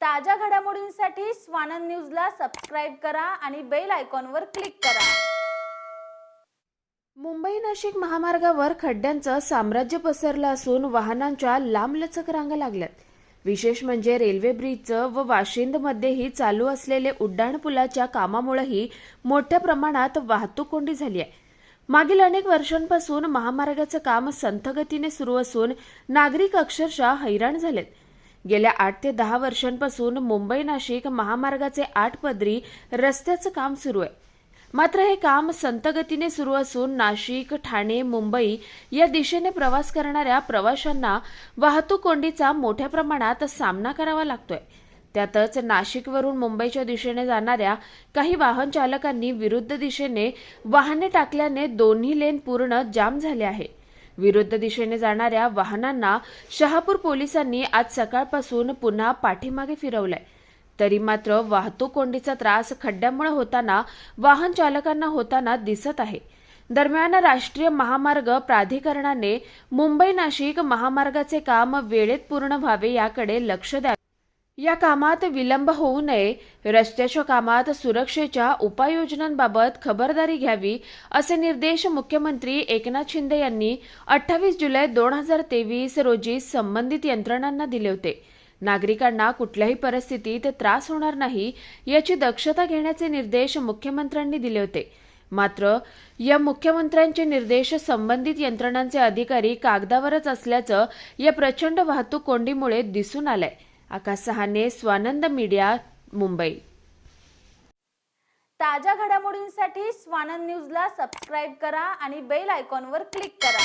ताज्या घडामोडींसाठी स्वानंद न्यूजला सबस्क्राईब करा आणि बेल आयकॉनवर क्लिक करा. मुंबई नाशिक महामार्गावर खड्ड्यांचं साम्राज्य पसरलं असून वाहनांच्या लांबलचक रांगा लागल्यात. विशेष म्हणजे रेल्वे ब्रिजचं व वाशिंदमध्येही चालू असलेले उड्डाणपुलाच्या कामामुळेही मोठ्या प्रमाणात वाहतूक कोंडी झाली आहे. मागील अनेक वर्षांपासून महामार्गाचं काम संथगतीने सुरू असून नागरिक अक्षरशः हैराण झालेत. गेल्या आठ ते दहा वर्षांपासून मुंबई नाशिक महामार्गाचे आठ पदरी रस्त्याचं काम सुरू आहे. मात्र हे काम संतगतीने सुरू असून नाशिक ठाणे मुंबई या दिशेने प्रवास करणाऱ्या प्रवाशांना वाहतूक कोंडीचा मोठ्या प्रमाणात सामना करावा लागतोय. त्यातच नाशिकवरून मुंबईच्या दिशेने जाणाऱ्या काही वाहन चालकांनी विरुद्ध दिशेने वाहने टाकल्याने दोन्ही लेन पूर्ण जाम झाले आहे. विरुद्ध दिशेने जाणाऱ्या वाहनांना शहापूर पोलिसांनी आज सकाळपासून पुन्हा पाठीमागे फिरवलंय. तरी मात्र वाहतूक कोंडीचा त्रास खड्ड्यामुळे होताना वाहन चालकांना होताना दिसत आहे. दरम्यान राष्ट्रीय महामार्ग प्राधिकरणाने मुंबई नाशिक महामार्गाचे काम वेळेत पूर्ण व्हावे याकडे लक्ष द्यावे या कामात विलंब होऊ नये. रस्त्याच्या कामात सुरक्षेच्या उपाययोजनांबाबत खबरदारी घ्यावी असे निर्देश मुख्यमंत्री एकनाथ शिंदे यांनी अठ्ठावीस जुलै दोन हजार तेवीस रोजी संबंधित यंत्रणांना दिले होते. नागरिकांना कुठल्याही परिस्थितीत त्रास होणार नाही याची दक्षता घेण्याचे निर्देश मुख्यमंत्र्यांनी दिले होते. मात्र या मुख्यमंत्र्यांचे निर्देश संबंधित यंत्रणांचे अधिकारी कागदावरच असल्याचं या प्रचंड वाहतूक कोंडीमुळे दिसून आलंय. आकाश सहाने स्वानंद मीडिया मुंबई. ताज्या घडामोडींसाठी स्वानंद न्यूजला सबस्क्राईब करा आणि बेल आयकॉनवर क्लिक करा.